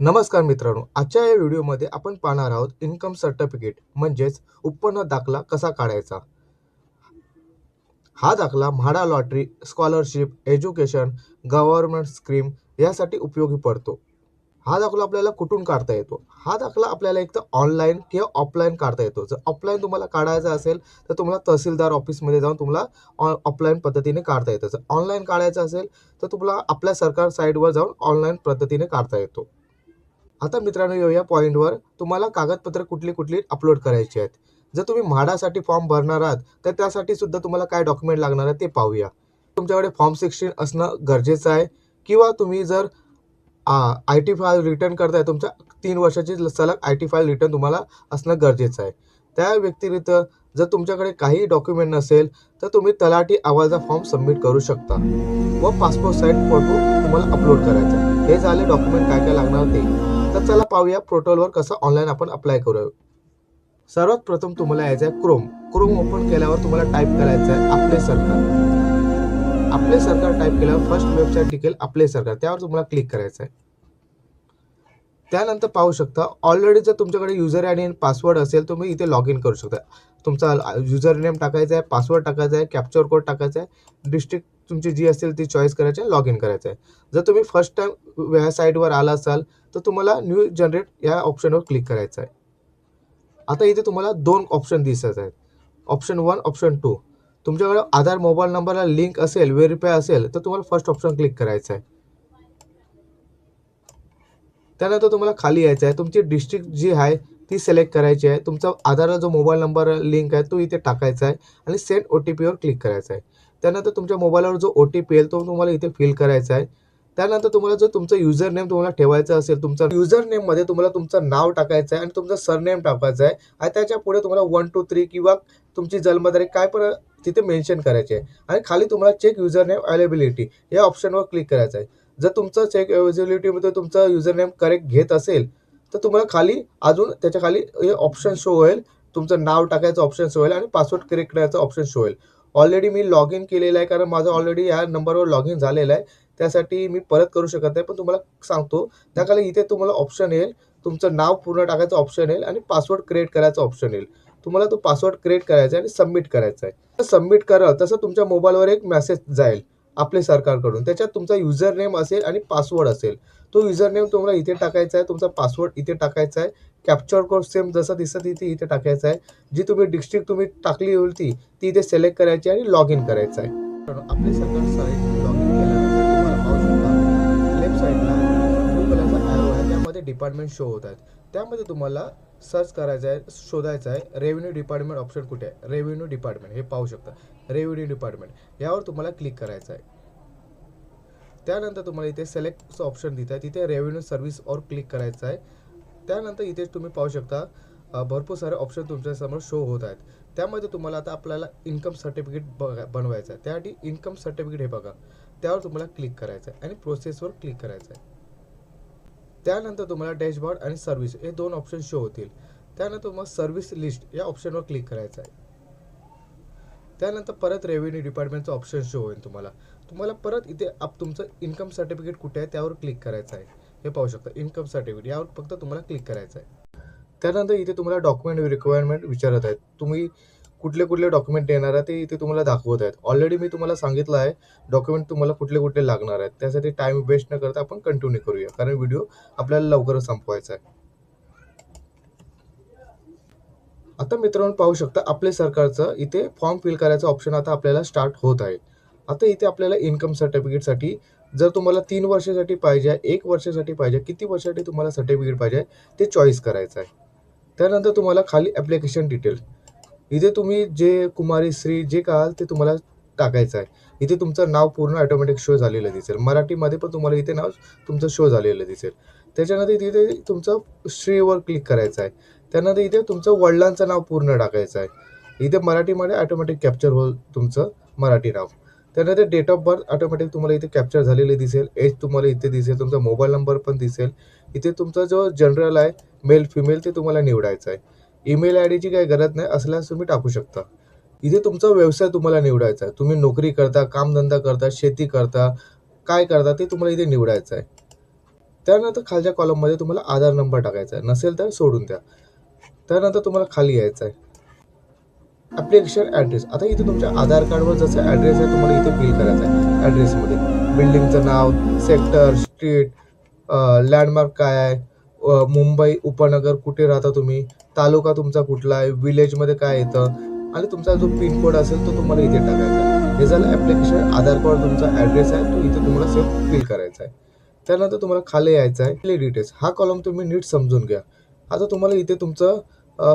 नमस्कार मित्रांनो आजच्या या व्हिडिओमध्ये आपण पाहणार आहोत इन्कम सर्टिफिकेट म्हणजेच उत्पन्न दाखला कसा काढायचा? हा दाखला MHADA lottery scholarship education government scheme यासाठी उपयोगी पडतो. हा दाखला आपल्याला कुठून काढता येतो? हा दाखला आपल्याला एक तर ऑनलाईन किंवा ऑफलाईन काढता येतो. जर ऑफलाईन तुम्हाला काढायचा असेल तर तुम्हाला तहसीलदार ऑफिसमध्ये जाऊन तुम्हाला ऑफलाईन पद्धतीने काढता येतं. जर ऑनलाईन काढायचं असेल तर तुम्हाला आपल्या सरकार साईटवर जाऊन ऑनलाईन पद्धतीने काढता येतो. आता मित्रांनो येऊया पॉईंटवर तुम्हाला कागदपत्र कुठली कुठली अपलोड करायची आहेत? जर तुम्ही म्हाडासाठी फॉर्म भरणार आहात तर त्यासाठी सुद्धा तुम्हाला काय डॉक्युमेंट लागणार आहे ते पाहूया. तुमच्याकडे फॉर्म सिक्स्टीन असणं गरजेचं आहे. किंवा तुम्ही जर आय टी फाईल रिटर्न करताय तुमच्या तीन वर्षाची सलग आय टी फाईल रिटर्न तुम्हाला असणं गरजेचं आहे. त्या व्यतिरिक्त जर तुमच्याकडे काही डॉक्युमेंट नसेल तर तुम्ही तलाठी अहवालचा फॉर्म सबमिट करू शकता. व पासपोर्ट साईज फोटो तुम्हाला अपलोड करायचा आहे. हे झाले डॉक्युमेंट काय काय लागणार ते. चला पाहूया पोर्टलवर कसं ऑनलाईन आपण अप्लाय करूया. सर्वात प्रथम तुम्हाला यायचं आहे क्रोम क्रोम ओपन केल्यावर तुम्हाला टाईप करायचं आहे आपले सरकार. आपले सरकार टाईप केल्यावर फर्स्ट वेबसाईट टिकेल आपले सरकार. त्यावर तुम्हाला क्लिक करायचं आहे त्यानंतर पाहू शकता ऑलरेडी जर तुमच्याकडे युजर आय डी आणि पासवर्ड असेल तुम्ही इथे लॉग इन करू शकता. तुमचा युजर नेम टाकायचा आहे पासवर्ड टाकायचा आहे कॅप्चर कोड टाकायचा आहे डिस्ट्रिक्ट तुमची जी असेल ती चॉईस करायची आहे लॉग इन करायचं आहे जर तुम्ही फर्स्ट टाईम ह्या साईटवर आला असाल तर तुम्हाला न्यू जनरेट या ऑप्शनवर क्लिक करायचं आहे. आता इथे तुम्हाला दोन ऑप्शन दिसत आहेत. ऑप्शन वन ऑप्शन टू तुमच्याकडे आधार मोबाईल नंबरला लिंक असेल व्हेरीफाय असेल तर तुम्हाला फर्स्ट ऑप्शन क्लिक करायचं आहे. त्यानंतर तुम्हाला खाली यायचं आहे. तुमची डिस्ट्रिक्ट जी आहे ती सिलेक्ट करायची आहे. तुमचा आधारला जो मोबाईल नंबर लिंक आहे तो इथे टाकायचा आहे आणि सेंड ओ टी पीवर क्लिक करायचा आहे. त्यानंतर तुमच्या मोबाईलवर जो ओ टी पी येईल तो तुम्हाला इथे फिल करायचा आहे. त्यानंतर तुम्हाला जर तुमचं युजर नेम तुम्हाला ठेवायचं असेल तुमचं युजर नेममध्ये तुम्हाला तुमचं नाव टाकायचं आहे आणि तुमचं सरनेम टाकायचं आहे. आणि त्याच्या पुढे तुम्हाला वन टू थ्री किंवा तुमची जन्मतारीख काय पण तिथे मेन्शन करायचे आहे. आणि खाली तुम्हाला चेक युजर नेम अवेलेबिलिटी या ऑप्शनवर क्लिक करायचं आहे. जर तुमचं चेक अवेलेबिलिटीमध्ये तुमचं युजर नेम करेक्ट घेत असेल तर तुम्हाला खाली अजून त्याच्याखाली हे ऑप्शन शो होईल. तुमचं नाव टाकायचं ऑप्शन शो होईल आणि पासवर्ड करेक्ट करायचं ऑप्शन शो होईल. ऑलरेडी मी लॉग इन केलेलं आहे कारण माझं ऑलरेडी या नंबरवर लॉग इन झालेलं आहे. त्यासाठी मी परत करू शकत नाही पण तुम्हाला सांगतो त्याखाली इथे तुम्हाला ऑप्शन येईल. तुमचं नाव पूर्ण टाकायचं ऑप्शन येईल आणि पासवर्ड क्रिएट करायचं ऑप्शन येईल. तुम्हाला तो पासवर्ड क्रिएट करायचा आहे आणि सबमिट करायचा आहे. सबमिट कराल तसं तुमच्या मोबाईलवर एक मेसेज जाईल आपले सरकारकडून. त्याच्यात तुमचा युजर नेम असेल आणि पासवर्ड असेल. तो युजर नेम तुम्हाला इथे टाकायचा आहे तुमचा पासवर्ड इथे टाकायचा आहे. कॅप्चर कोड सेम जसं दिसत इथे इथे टाकायचा आहे. जी तुम्ही डिस्ट्रिक्ट तुम्ही टाकली होती ती इथे सिलेक्ट करायची आणि लॉग इन करायचं आहे. आपले सरकार लॉग इन डिपार्टमेंट शो होत आहेत. त्यामध्ये तुम्हाला सर्च करायचं आहे शोधायचं आहे रेव्हेन्यू डिपार्टमेंट ऑप्शन कुठे आहे? रेव्हेन्यू डिपार्टमेंट हे पाहू शकता. रेव्हेन्यू डिपार्टमेंट यावर तुम्हाला क्लिक करायचं आहे. त्यानंतर तुम्हाला इथे सिलेक्टचं ऑप्शन देत आहे. तिथे रेव्हेन्यू सर्व्हिसवर क्लिक करायचं आहे. त्यानंतर इथे तुम्ही पाहू शकता भरपूर सारे ऑप्शन तुमच्यासमोर शो होत आहेत. त्यामध्ये तुम्हाला आता आपल्याला इन्कम सर्टिफिकेट बघा बनवायचं आहे. त्यासाठी इन्कम सर्टिफिकेट हे बघा. त्यावर तुम्हाला क्लिक करायचं आहे आणि प्रोसेसवर क्लिक करायचं आहे. त्यानंतर तुम्हाला डॅशबोर्ड आणि सर्व्हिस हे दोन ऑप्शन शो होतील. त्यानंतर मग सर्व्हिस लिस्ट या ऑप्शनवर क्लिक करायचं आहे. त्यानंतर परत रेव्हेन्यू डिपार्टमेंटचं ऑप्शन शो होईल तुम्हाला. तुम्हाला परत इथे आप तुमचं इन्कम सर्टिफिकेट कुठे आहे त्यावर क्लिक करायचं आहे. हे पाहू शकता इन्कम सर्टिफिकेट यावर फक्त तुम्हाला क्लिक करायचं आहे. त्यानंतर इथे तुम्हाला डॉक्युमेंट रिक्वायरमेंट विचारत आहेत. तुम्ही कुठले कुठले डॉक्युमेंट देणार आहे ते इथे तुम्हाला दाखवत आहेत. ऑलरेडी मी तुम्हाला सांगितलं आहे डॉक्युमेंट तुम्हाला कुठले कुठले लागणार आहेत. त्यासाठी टाइम वेस्ट न करता आपण कंटिन्यू करूया. कारण व्हिडिओ आपल्याला लवकरच संपवायचा आहे. आता मित्रांनो पाहू शकता आपल्या सरकारचं इथे फॉर्म फिल करायचं ऑप्शन आता आपल्याला स्टार्ट होत आहे. आता इथे आपल्याला इन्कम सर्टिफिकेटसाठी जर तुम्हाला तीन वर्षासाठी पाहिजे एक वर्षासाठी पाहिजे किती वर्षासाठी तुम्हाला सर्टिफिकेट पाहिजे ते चॉईस करायचं आहे. त्यानंतर तुम्हाला खाली ॲप्लिकेशन डिटेल इथे तुम्ही जे कुमारी श्री जे काल ते तुम्हाला टाकायचं आहे. इथे तुमचं नाव पूर्ण ऑटोमॅटिक शो झालेलं दिसेल. मराठीमध्ये पण तुम्हाला इथे नाव तुमचं शो झालेलं दिसेल. त्याच्यानंतर तिथे तुमचं श्रीवर क्लिक करायचं आहे. त्यानंतर इथे तुमचं वडिलांचं नाव पूर्ण टाकायचं आहे. इथे मराठीमध्ये ऑटोमॅटिक कॅप्चर होईल तुमचं मराठी नाव. त्यानंतर डेट ऑफ बर्थ ऑटोमॅटिक तुम्हाला इथे कॅप्चर झालेले दिसेल. एज तुम्हाला इथे दिसेल. तुमचा मोबाईल नंबर पण दिसेल. इथे तुमचा जो जनरल आहे मेल फिमेल ते तुम्हाला निवडायचं आहे. ईमेल आय डीची काही गरज नाही असल्यास तुम्ही टाकू शकता. इथे तुमचा व्यवसाय तुम्हाला निवडायचा आहे. तुम्ही नोकरी करता कामधंदा करता शेती करता काय करता ते तुम्हाला इथे निवडायचं आहे. त्यानंतर खालच्या कॉलममध्ये तुम्हाला आधार नंबर टाकायचा आहे. नसेल तर सोडून द्या. त्यानंतर तुम्हाला खाली यायचं आहे. ॲप्लिकेशन ॲड्रेस आता इथे तुमच्या आधार कार्डवर जसं ॲड्रेस आहे तुम्हाला इथे फिल करायचं आहे. ॲड्रेसमध्ये बिल्डिंगचं नाव सेक्टर स्ट्रीट लँडमार्क काय आहे मुंबई उपनगर कुठे राहता तुम्ही? तालुका तुमचा कुठला आहे? विलेजमध्ये काय येतं? आणि तुमचा जो पिनकोड असेल तो तुम्हाला इथे टाकायचा हे झालं ॲप्लिकेशन आधार कार्ड तुमचा ॲड्रेस आहे. तो इथे तुम्हाला सेम फिल करायचा आहे. त्यानंतर तुम्हाला खाली यायचं आहे. प्ले डिटेल्स हा कॉलम तुम्ही नीट समजून घ्या. आता तुम्हाला इथे तुमचं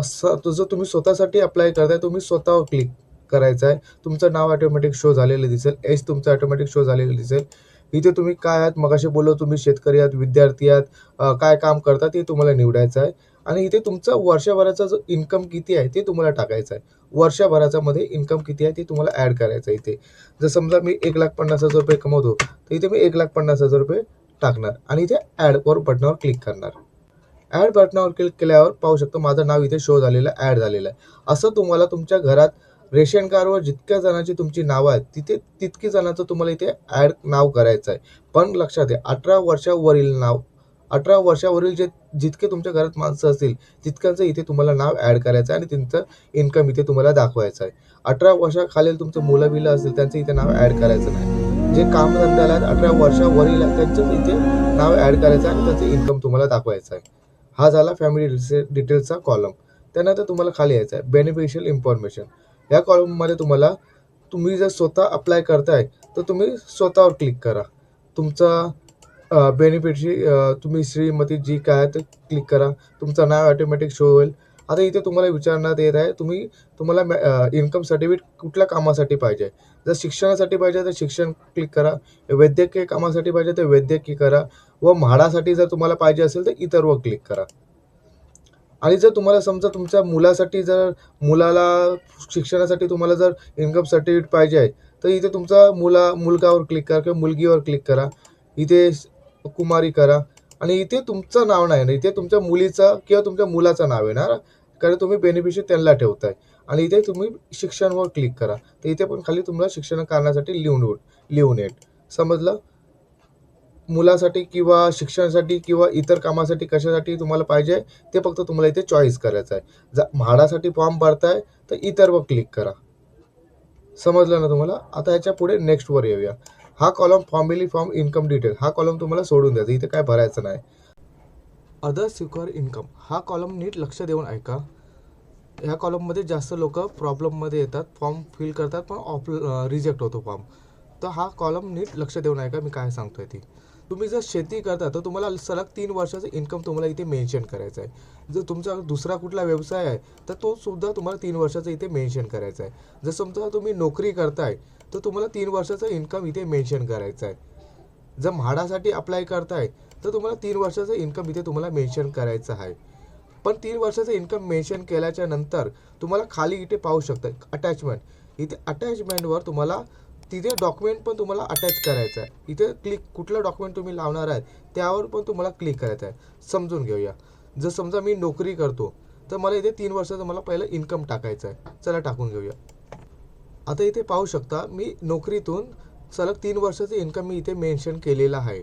स जो तुम्ही स्वतःसाठी अप्लाय करताय तुम्ही स्वतःवर क्लिक करायचं आहे. तुमचं नाव ऑटोमॅटिक शो झालेलं दिसेल. एज तुमचं ऑटोमॅटिक शो झालेलं दिसेल. इथे तुम्ही काय आहात? मगाशी बोललो तुम्ही शेतकरी आहात विद्यार्थी आहात. काय काम करता ते तुम्हाला निवडायचं आहे. आणि इथे तुमचं वर्षभराचा जो इन्कम किती आहे ते तुम्हाला टाकायचं आहे. वर्षभराचा मध्ये इन्कम किती आहे ते तुम्हाला ॲड करायचं आहे इथे. जर समजा मी एक लाख पन्नास हजार रुपये कमवतो तर इथे मी एक लाख पन्नास हजार रुपये टाकणार आणि इथे ॲडवर बटनावर क्लिक करणार. ॲड बटनावर क्लिक केल्यावर पाहू शकतो माझं नाव इथे शो झालेलं आहे ॲड झालेलं आहे. असं तुम्हाला तुमच्या घरात रेशन कार्डवर जितक्या जणांची तुमची नावं आहेत तिथे तितकी जणांचं तुम्हाला इथे ॲड नाव करायचं आहे. पण लक्षात घ्या अठरा वर्षावरील नाव अठरा वर्षावरील जे जितके तुमच्या घरात माणसं असतील तितक्यांचं इथे तुम्हाला नाव ॲड करायचं आहे आणि त्यांचं इन्कम इथे तुम्हाला दाखवायचं आहे. अठरा वर्षाखालील तुमचं मुलं बिलं असेल त्यांचं इथे नाव ॲड करायचं नाही. जे काम धंद्याला आहेत अठरा वर्षावरील त्यांचं इथे नाव ॲड करायचं आहे आणि त्याचं इन्कम तुम्हाला दाखवायचं आहे. हा झाला फॅमिली डिटेल्स डिटेल्सचा कॉलम त्यानंतर तुम्हाला खाली यायचं आहे. बेनिफिशियल इन्फॉर्मेशन या कॉलममध्ये तुम्हाला तुम्ही जर स्वतः अप्लाय करताय तर तुम्ही स्वतःवर क्लिक करा. तुमचा बेनिफिटची तुम्ही श्रीमती जी काय आहे ते क्लिक करा. तुमचं नाव ऑटोमॅटिक शो होईल. आता इथे तुम्हाला विचारण्यात येत आहे तुम्ही तुम्हाला इन्कम सर्टिफिकेट कुठल्या कामासाठी पाहिजे? जर शिक्षणासाठी पाहिजे तर शिक्षण क्लिक करा. वैद्यकीय कामासाठी पाहिजे तर वैद्यकीय करा. व म्हाडासाठी जर तुम्हाला पाहिजे असेल तर इतरवर क्लिक करा. आणि जर तुम्हाला समजा तुमच्या मुलासाठी जर मुलाला शिक्षणासाठी तुम्हाला जर इन्कम सर्टिफिकेट पाहिजे आहे तर इथे तुमचा मुला मुलगावर क्लिक करा किंवा मुलगीवर क्लिक करा. इथे कुमारी करा. आणि इथे तुमचं नाव नाही ना इथे तुमच्या मुलीचं किंवा तुमच्या मुलाचं नाव येणार कारण तुम्ही बेनिफिशियरी त्यांना ठेवताय. आणि इथे तुम्ही शिक्षणवर क्लिक करा. तर इथे पण खाली तुम्हाला शिक्षण करण्यासाठी लिहून लिहून येत समजलं? मुलासाठी किंवा शिक्षणासाठी किंवा इतर कामासाठी कशासाठी तुम्हाला पाहिजे ते फक्त तुम्हाला इथे चॉईस करायचं आहे. जर म्हाडासाठी फॉर्म भरताय तर इतरवर क्लिक करा. समजलं ना तुम्हाला? आता याच्यापुढे नेक्स्टवर येऊया. हा column formally form income detail हा कॉलम तुम्हाला सोडून द्यायचा इथे काय भरायचं नाही. अदर सिक्युअर इन्कम हा कॉलम नीट लक्ष देऊन ऐका. ह्या कॉलममध्ये जास्त लोक प्रॉब्लेममध्ये येतात फॉर्म फिल करतात पण ऑफ रिजेक्ट होतो फॉर्म तर हा कॉलम नीट लक्ष देऊन ऐका मी काय सांगतोय ती. तुम्ही जर शेती करता तर तुम्हाला सलग तीन वर्षाचं इन्कम तुम्हाला इथे मेन्शन करायचं आहे जर तुमचा दुसरा कुठला व्यवसाय आहे तर तो सुद्धा तुम्हाला तीन वर्षाचं इथे मेन्शन करायचा आहे जर समजा तुम्ही नोकरी करताय तर तुम्हाला तीन वर्षाचं इन्कम इथे मेन्शन करायचं आहे जर म्हाडासाठी अप्लाय करताय तर तुम्हाला तीन वर्षाचं इन्कम इथे तुम्हाला मेन्शन करायचं आहे. पण तीन वर्षाचं इन्कम मेन्शन केल्याच्यानंतर तुम्हाला खाली इथे पाहू शकता अटॅचमेंट इथे अटॅचमेंटवर तुम्हाला तिथे डॉक्युमेंट पण तुम्हाला अटॅच करायचं आहे. इथे क्लिक कुठलं डॉक्युमेंट तुम्ही लावणार आहे त्यावर पण तुम्हाला क्लिक करायचं आहे. समजून घेऊया. जर समजा मी नोकरी करतो तर मला इथे तीन वर्षाचं मला पहिलं इन्कम टाकायचं आहे. चला टाकून घेऊया. आता इथे पाहू शकता मी नोकरीतून सलग तीन वर्षाचं इन्कम मी इथे मेन्शन केलेलं आहे.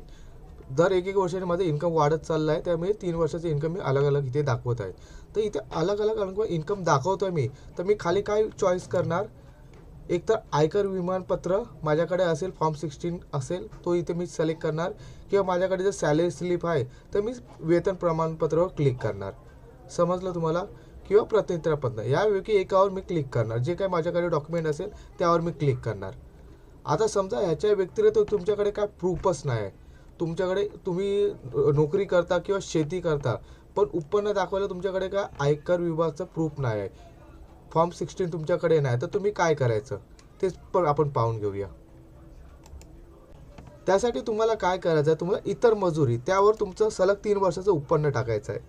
दर एक एक वर्षाने माझं इन्कम वाढत चाललं आहे त्यामुळे तीन वर्षाचं इन्कम मी अलग अलग इथे दाखवत आहे. तर इथे अलग अलग इन्कम दाखवतो आहे मी तर मी खाली काय चॉईस करणार? एक तर आयकर विमानपत्र माझ्याकडे असेल फॉर्म सिक्स्टीन असेल तो इथे मी सिलेक्ट करणार. किंवा माझ्याकडे जर सॅलरी स्लिप आहे तर मी वेतन प्रमाणपत्रावर क्लिक करणार. समजलं तुम्हाला? किंवा प्रतिज्ञापत्र यापैकी एकावर मी क्लिक करणार. जे काही माझ्याकडे डॉक्युमेंट असेल त्यावर मी क्लिक करणार. आता समजा ह्याच्या व्यतिरिक्त तुमच्याकडे काय प्रूफच नाही आहे. तुमच्याकडे तुम्ही नोकरी करता किंवा शेती करता पण उत्पन्न दाखवायला तुमच्याकडे काय आयकर विभागाचं प्रूफ नाही आहे. फॉर्म सिक्स्टीन तुमच्याकडे नाही तर तुम्ही काय करायचं? तेच पण आपण पाहून घेऊया. त्यासाठी तुम्हाला काय करायचं आहे तुम्हाला इतर मजुरी त्यावर तुमचं सलग तीन वर्षाचं उत्पन्न टाकायचं आहे.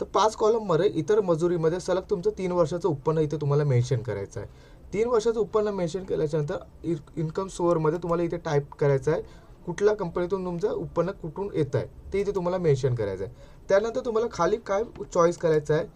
तर पाच कॉलममध्ये इतर मजुरीमध्ये सलग तुमचं तीन वर्षाचं उत्पन्न इथे तुम्हाला मेन्शन करायचं आहे. तीन वर्षाचं उत्पन्न मेन्शन केल्याच्यानंतर इन्कम सोअरमध्ये तुम्हाला इथे टाईप करायचं आहे. कुठल्या कंपनीतून तुमचं उत्पन्न कुठून येत आहे ते इथे तुम्हाला मेन्शन करायचं आहे. त्यानंतर तुम्हाला खाली काय चॉईस करायचं आहे?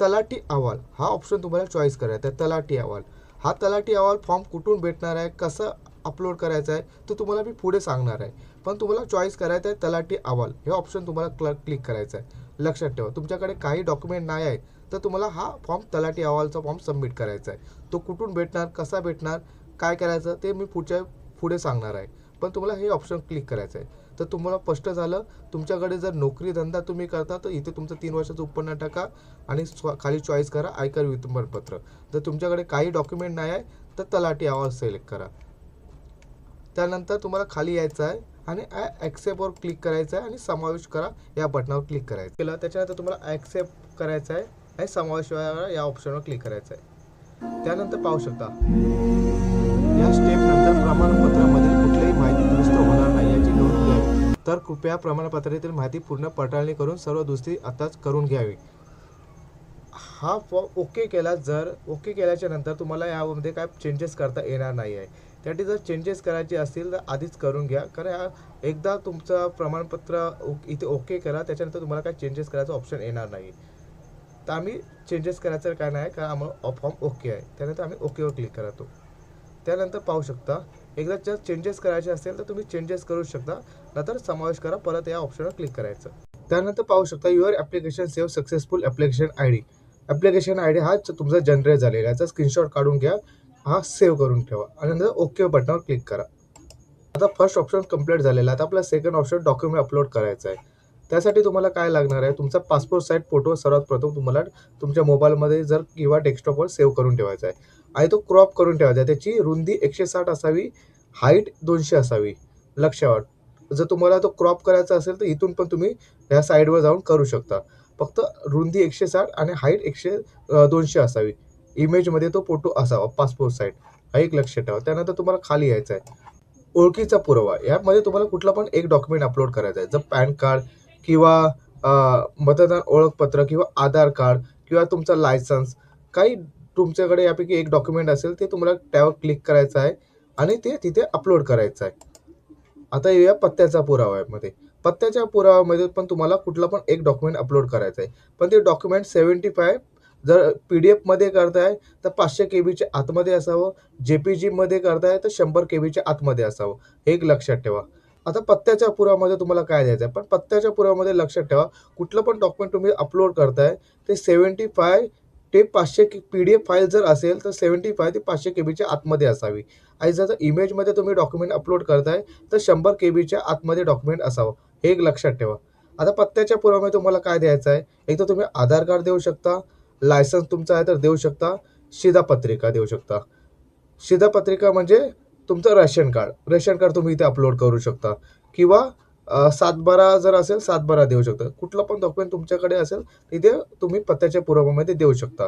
तलाठी अहवाल. हा ऑप्शन तुम्हाला चॉईस करायचा आहे. तलाठी अहवाल. हा तलाठी अहवाल फॉर्म कुठून भेटणार आहे? कसं अपलोड करायचा आहे? तो तुम्हाला मी पुढे सांगणार आहे. पण तुम्हाला चॉईस करायचं आहे तलाठी अहवाल. हे ऑप्शन तुम्हाला क्ल क्लिक करायचं आहे. लक्षात ठेवा. तुमच्याकडे काही डॉक्युमेंट नाही आहे तर तुम्हाला हा फॉर्म तलाठी अहवालचा फॉर्म सबमिट करायचा आहे. तो कुठून भेटणार? कसा भेटणार? काय करायचं? ते मी पुढच्या पुढे सांगणार आहे. पण तुम्हाला हे ऑप्शन क्लिक करायचं आहे. तर तुम्हाला स्पष्ट झालं तुमच्याकडे जर नोकरी धंदा तुम्ही करता तर इथे तुमचं तीन वर्षाचं उत्पन्न टाका आणि स्व खाली चॉईस करा आयकर वितंबनपत्र जर तुमच्याकडे काही डॉक्युमेंट नाही आहे तर तलाठी आवाज सिलेक्ट करा. त्यानंतर तुम्हाला खाली यायचं आहे आणि ॲक्सेप्टवर क्लिक करायचं आहे आणि समावेश करा या बटनावर क्लिक करायचं. केलं त्याच्यानंतर तुम्हाला ॲक्सेप्ट करायचं आहे आणि समावेश या ऑप्शनवर क्लिक करायचं आहे. त्यानंतर पाहू शकता. या स्टेपनंतर प्रमाणपत्र तर कृपया प्रमाणपत्रातील माहिती पूर्ण पडताळणी करून सर्व दुरुस्ती आताच करून घ्यावी. हा फॉर्म ओके केला जर ओके केल्याच्यानंतर तुम्हाला यामध्ये काय चेंजेस करता येणार नाही आहे त्यासाठी जर चेंजेस करायचे असतील तर आधीच करून घ्या. कारण एकदा तुमचं प्रमाणपत्र ओ- इथे ओके करा त्याच्यानंतर तुम्हाला काय चेंजेस करायचं ऑप्शन येणार नाही. तर आम्ही चेंजेस करायचं काय नाही कारण आम्हाला फॉर्म ओके आहे. त्यानंतर आम्ही ओकेवर क्लिक करतो. त्यानंतर पाहू शकता एकदा जर चेंजेस करायचे असेल तर तुम्ही चेंजेस करू शकता. नंतर समावेश करा परत या ऑप्शनवर क्लिक करायचं. त्यानंतर पाहू शकता your application save successful application I D application I D हा तुमचा जनरेट झालेला आहे. याचा स्क्रीनशॉट काढून घ्या. हा सेव्ह करून ठेवा. आणि नंतर ओके बटनावर क्लिक करा. आता फर्स्ट ऑप्शन कंप्लीट झालेला आहे. आता आपला सेकंड ऑप्शन डॉक्युमेंट अपलोड करायचं आहे. त्यासाठी तुम्हाला काय लागणार आहे? तुमचा पासपोर्ट साईज फोटो सर्वात प्रथम तुम्हाला तुमच्या मोबाईलमध्ये जर किंवा डेस्कटॉपवर सेव्ह करून ठेवायचा आहे. आणि तो क्रॉप करून ठेवायचा आहे. त्याची रुंदी एकशे साठ असावी हाईट दोनशे असावी. लक्षात जर तुम्हाला तो क्रॉप करायचा असेल तर इथून पण तुम्ही ह्या साईडवर जाऊन करू शकता. फक्त रुंदी एकशे साठ आणि हाईट एकशे दोनशे असावी. इमेजमध्ये तो फोटो असावा पासपोर्ट साईट हा एक लक्षात ठेवा. त्यानंतर तुम्हाला खाली यायचं आहे. ओळखीचा पुरावा. यामध्ये तुम्हाला कुठला पण एक डॉक्युमेंट अपलोड करायचा आहे. जर पॅन कार्ड किंवा मतदान ओळखपत्र किंवा आधार कार्ड किंवा तुमचा लायसन्स काही तुमच्याकडे यापैकी एक डॉक्युमेंट असेल ते तुम्हाला त्यावर क्लिक करायचं आहे आणि ते तिथे अपलोड करायचं आहे. आता येऊया पत्त्याचा पुराव्यामध्ये. पत्त्याच्या पुराव्यामध्ये पण तुम्हाला कुठला पण एक डॉक्युमेंट अपलोड करायचं आहे. पण ते डॉक्युमेंट सेवन्टी फाय जर पी डी एफमध्ये करताय तर पाचशे के बीच्या आतमध्ये असावं. जे पी जीमध्ये करताय तर शंभर के बीच्या आतमध्ये असावं. हे एक लक्षात ठेवा. आता पत्त्याच्या पुरामध्ये तुम्हाला काय द्यायचं आहे? पण पत्त्याच्या पुरामध्ये लक्षात ठेवा कुठलं पण डॉक्युमेंट तुम्ही अपलोड करताय ते सेवन्टी फाय ते पाचशे पी डी एफ फाईल जर असेल तर सेवन्टी फाय ते पाचशे के बीच्या आतमध्ये असावी. आणि जर इमेजमध्ये तुम्ही डॉक्युमेंट अपलोड करताय तर शंभर के बीच्या आतमध्ये डॉक्युमेंट असावं. हे एक लक्षात ठेवा. आता पत्त्याच्या पुरामध्ये तुम्हाला काय द्यायचं आहे? एक तर तुम्ही आधार कार्ड देऊ शकता लायसन्स तुमचा आहे तर देऊ शकता शिधापत्रिका देऊ शकता. शिधापत्रिका म्हणजे तुमचं रेशन कार्ड. रेशन कार्ड तुम्ही इथे अपलोड करू शकता. किंवा सातबारा जर असेल सातबारा देऊ शकता. कुठलं पण डॉक्युमेंट तुमच्याकडे असेल तिथे तुम्ही पत्त्याच्या पुराव्यामध्ये देऊ शकता.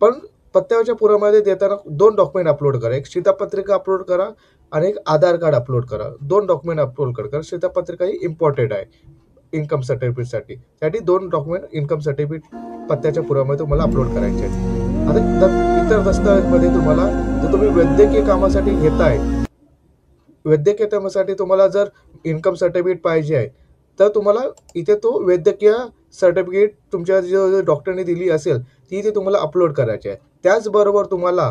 पण पत्त्याच्या पुरामध्ये देताना दोन डॉक्युमेंट अपलोड करा. एक शिधापत्रिका अपलोड करा आणि एक आधार कार्ड अपलोड करा. दोन डॉक्युमेंट अपलोड करा. कारण ही इम्पॉर्टंट आहे. इन्कम सर्टिफिकेटसाठी त्यासाठी दोन डॉक्युमेंट इन्कम सर्टिफिकेट पत्त्याच्या पुरामध्ये तुम्हाला अपलोड करायचे आहेत. आता इतर इतर दस्तावेजमध्ये तुम्हाला जर तुम्ही वैद्यकीय कामासाठी घेताय वैद्यकीय कामासाठी तुम्हाला जर इन्कम सर्टिफिकेट पाहिजे आहे तर तुम्हाला इथे तो वैद्यकीय सर्टिफिकेट तुमच्या जो डॉक्टरने दिली असेल ती इथे तुम्हाला अपलोड करायची आहे. त्याचबरोबर तुम्हाला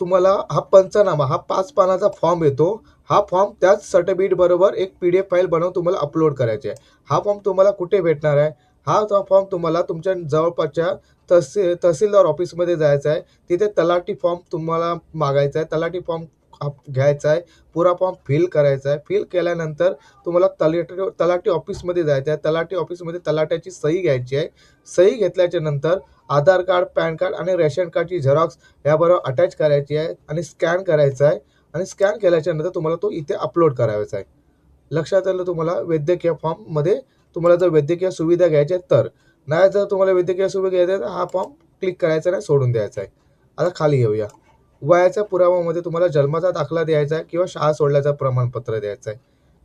तुम्हाला हा पंचनामा हा पाच पानाचा फॉर्म येतो. हा फॉर्म त्याच सर्टिफिकेट बरोबर एक पी डी एफ फाईल बनवून तुम्हाला अपलोड करायचे आहे. हा फॉर्म तुम्हाला कुठे भेटणार आहे? हा फॉर्म तुम्हाला तुमच्या जवळपासच्या तहसील तहसीलदार ऑफिसमध्ये जायचं आहे. तिथे तलाठी फॉर्म तुम्हाला मागायचा आहे. तलाठी फॉर्म घ्यायचा आहे. पुरा फॉर्म फिल करायचा आहे. फिल केल्यानंतर तुम्हाला तलाठी तलाठी ऑफिसमध्ये जायचं आहे. तलाठी ऑफिसमध्ये तलाट्याची सही घ्यायची आहे. सही घेतल्याच्या नंतर आधार कार्ड पॅन कार्ड आणि रेशन कार्डची झेरॉक्स याबरोबर अटॅच करायची आहे आणि स्कॅन करायचा आहे. आणि स्कॅन केल्याच्यानंतर तुम्हाला तो इथे अपलोड करायचा आहे. लक्षात आलं तुम्हाला? वैद्यकीय फॉर्ममध्ये तुम्हाला जर वैद्यकीय सुविधा घ्यायच्या तर. नाही जर तुम्हाला वैद्यकीय सुविधा घ्यायच्या तर हा फॉर्म क्लिक करायचा नाही सोडून द्यायचा आहे. आता खाली येऊया वयाच्या पुराव्यामध्ये तुम्हाला जन्माचा दाखला द्यायचा आहे किंवा शाळा सोडल्याचं प्रमाणपत्र द्यायचं आहे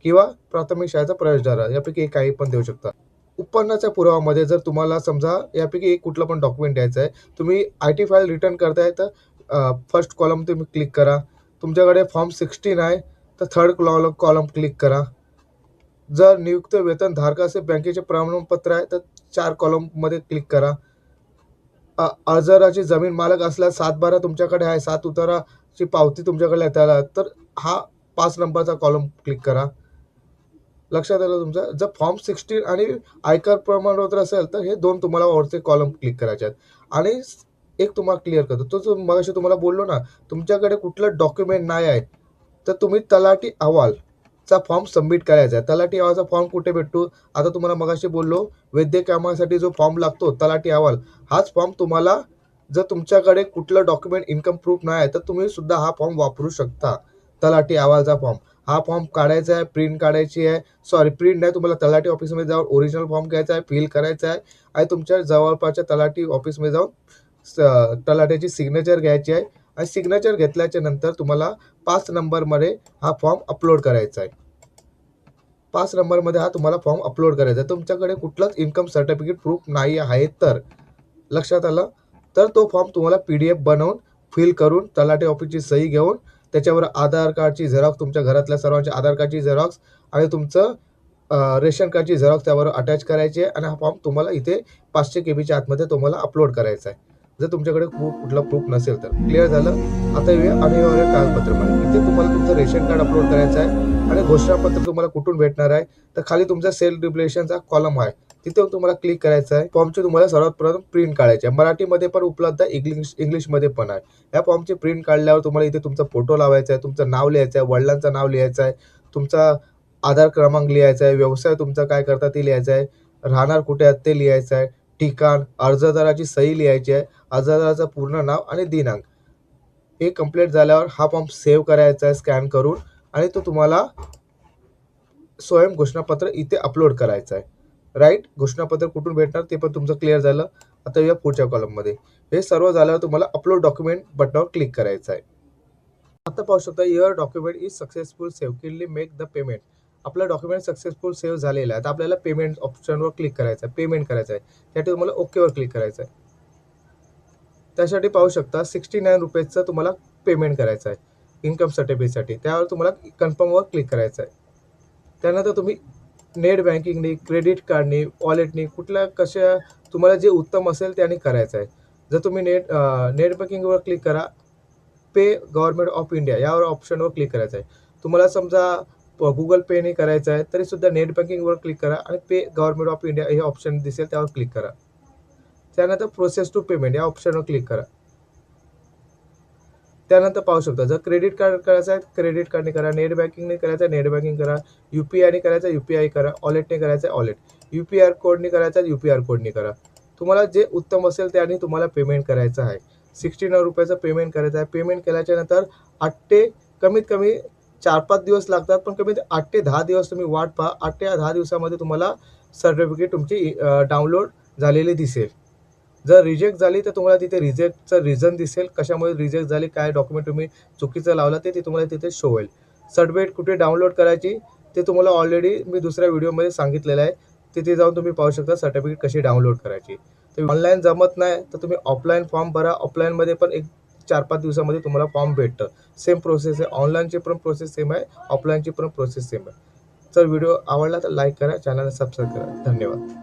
किंवा प्राथमिक शाळेचा प्रवेशद्वार यापैकी काही पण देऊ शकता. उत्पन्नाच्या पुराव्यामध्ये जर तुम्हाला समजा यापैकी एक कुठलं पण डॉक्युमेंट द्यायचं आहे तुम्ही आय टी फाईल रिटर्न करताय तर फर्स्ट कॉलम तुम्ही क्लिक करा. तुमच्याकडे फॉर्म सिक्स्टीन आहे तर थर्ड कॉलम कॉलम क्लिक करा. जर नियुक्त वेतन धारक असे बँकेचे प्रमाणपत्र आहे तर चार कॉलममध्ये क्लिक करा. अर्जराची जमीन मालक असल्यास सात बारा तुमच्याकडे आहे सात उताराची पावती तुमच्याकडे त्याला तर हा पाच नंबरचा कॉलम क्लिक करा. लक्षात आलं तुमचं? जर फॉर्म सिक्स्टीन आणि आयकर प्रमाणपत्र असेल तर हे दोन तुम्हाला वरचे कॉलम क्लिक करायचे आहेत. आणि एक तुम्हाला क्लिअर करतो. तो जो मगाशी तुम्हाला बोललो ना तुमच्याकडे कुठलं डॉक्युमेंट नाही आहे तर तुम्ही तलाठी अहवाल चा फॉर्म सबमिट करायचा आहे. तलाठी अहवालचा फॉर्म कुठे भेटतो? आता तुम्हाला मगाशी बोललो वैद्यकीय कामासाठी जो फॉर्म लागतो तलाठी अहवाल हाच फॉर्म तुम्हाला जर तुमच्याकडे कुठलं डॉक्युमेंट इन्कम प्रूफ नाही आहे तर तुम्ही सुद्धा हा फॉर्म वापरू शकता. तलाठी अहवालचा फॉर्म हा फॉर्म काढायचा आहे प्रिंट काढायची आहे. सॉरी प्रिंट नाही तुम्हाला तलाठी ऑफिसमध्ये जाऊन ओरिजिनल फॉर्म घ्यायचा आहे फिल करायचा आहे आणि तुमच्या जवळपासच्या तलाठी ऑफिसमध्ये जाऊन स- तलाठ्याची सिग्नेचर घ्यायची आहे आणि सिग्नेचर घेतल्याच्या नंतर तुम्हाला पाच नंबरमध्ये हा फॉर्म अपलोड करायचा आहे. पाच नंबरमध्ये हा तुम्हाला फॉर्म अपलोड करायचा आहे. तुमच्याकडे कुठलंच इन्कम सर्टिफिकेट प्रूफ नाही आहे तर लक्षात आलं? तर तो फॉर्म तुम्हाला पी डी एफ बनवून फिल करून तलाठी ऑफिसची सही घेऊन त्याच्यावर आधार कार्डची झेरॉक्स तुमच्या घरातल्या सर्वांच्या आधार कार्डची झेरॉक्स आणि तुमचं रेशन कार्डची झेरॉक्स त्यावर अटॅच करायची आहे आणि हा फॉर्म तुम्हाला इथे पाचशे के बीच्या आतमध्ये तुम्हाला अपलोड करायचा आहे. जर तुमच्याकडे प्रूफ कुठला प्रूफ नसेल तर. क्लिअर झालं? आता येऊया अनिवार्य कागदपत्रमध्ये. इथे तुम्हाला तुमचं रेशन कार्ड अपलोड करायचं आहे आणि घोषणापत्र तुम्हाला कुठून भेटणार आहे? तर खाली तुमचा सेल्फ डिप्लेशनचा कॉलम आहे. तिथे तुम्हाला क्लिक करायचं आहे. फॉर्मची तुम्हाला सर्वात प्रथम प्रिंट काढायची आहे. मराठीमध्ये पण उपलब्ध आहे इंग्लिश इंग्लिशमध्ये पण आहे. या फॉर्मची प्रिंट काढल्यावर तुम्हाला इथे तुमचा फोटो लावायचा आहे तुमचं नाव लिहायचं आहे वडिलांचं नाव लिहायचं आहे तुमचा आधार क्रमांक लिहायचा आहे व्यवसाय तुमचा काय करता ते लिहायचं आहे राहणार कुठे आहेत ते लिहायचं आहे ठिकाण अर्जदाराची सही लिहायची आहे अर्जदाराचं पूर्ण नाव आणि दिनांक. हे कंप्लीट झाल्यावर हा फॉर्म सेव्ह करायचा आहे स्कॅन करून आणि तो तुम्हाला स्वयं घोषणापत्र इथे अपलोड करायचं आहे. राईट घोषणापत्र कुठून भेटणार ते पण तुमचं क्लिअर झालं. आता या पुढच्या कॉलममध्ये हे सर्व झाल्यावर तुम्हाला अपलोड डॉक्युमेंट बटनावर क्लिक करायचं आहे. आता पाहू शकता your document is successful save click make the payment आपलं डॉक्युमेंट सक्सेसफुल सेव्ह झालेलं आहे. आता आपल्याला पेमेंट ऑप्शनवर क्लिक करायचं आहे. पेमेंट करायचं आहे. त्यासाठी तुम्हाला ओकेवर क्लिक करायचं आहे. त्यासाठी पाहू शकता सिक्स्टी नाईन रुपीजचं तुम्हाला पेमेंट करायचं आहे. इन्कम सर्टिफिकेटसाठी त्यावर तुम्हाला कन्फर्मवर क्लिक करायचं आहे. त्यानंतर तुम्ही नेट बँकिंगनी क्रेडिट कार्डनी वॉलेटनी कुठल्या कशा तुम्हाला जे उत्तम असेल त्याने करायचं आहे. जर तुम्ही नेट नेट बँकिंगवर क्लिक करा पे गव्हर्नमेंट ऑफ इंडिया यावर ऑप्शनवर क्लिक करायचं आहे. तुम्हाला समजा गुगल पेने करायचं आहे तरीसुद्धा नेट बँकिंगवर क्लिक करा आणि पे गव्हर्नमेंट ऑफ इंडिया हे ऑप्शन दिसेल त्यावर क्लिक करा. त्यानंतर प्रोसेस टू पेमेंट या ऑप्शनवर क्लिक करा. त्यानंतर पाहू शकता जर क्रेडिट कार्ड करायचं आहे क्रेडिट कार्डने करा नेट बँकिंगने करायचं आहे नेट बँकिंग करा यू पी आयने करायचं यू पी आय करा ऑलेटने करायचं आहे ऑलेट यू पी आर कोडने करायचं यू पी आर कोडने करा. तुम्हाला जे उत्तम असेल त्याने तुम्हाला पेमेंट करायचं आहे. सिक्स्टी नाईन रुपयाचं पेमेंट करायचं आहे. पेमेंट केल्याच्यानंतर आठ ते कमीत कमी चार पाच दिवस लागतात पण कमीत आठ ते दहा दिवस तुम्ही वाट पहा. आठ ते दहा दिवसामध्ये तुम्हाला सर्टिफिकेट तुमची डाउनलोड झालेली दिसेल. जर रिजेक्ट झाली तर तुम्हाला तिथे रिजेक्टचं रिझन दिसेल कशामुळे रिजेक्ट झाली काय डॉक्युमेंट तुम्ही चुकीचं लावलं ते ते तुम्हाला तिथे शो होईल. सर्टिफिकेट कुठे डाउनलोड करायची ते तुम्हाला ऑलरेडी मी दुसऱ्या व्हिडिओमध्ये सांगितलेलं आहे. तिथे जाऊन तुम्ही पाहू शकता सर्टिफिकेट कशी डाउनलोड करायची. तर ऑनलाईन जमत नाही तर तुम्ही ऑफलाईन फॉर्म भरा. ऑफलाईनमध्ये पण एक चार पाच दिवसामध्ये तुम्हाला फॉर्म भेटतं. सेम प्रोसेस आहे. ऑनलाईनची पण प्रोसेस सेम आहे. ऑफलाईनची पण प्रोसेस सेम आहे. जर व्हिडिओ आवडला तर लाईक करा चॅनलला सबस्क्राईब करा. धन्यवाद.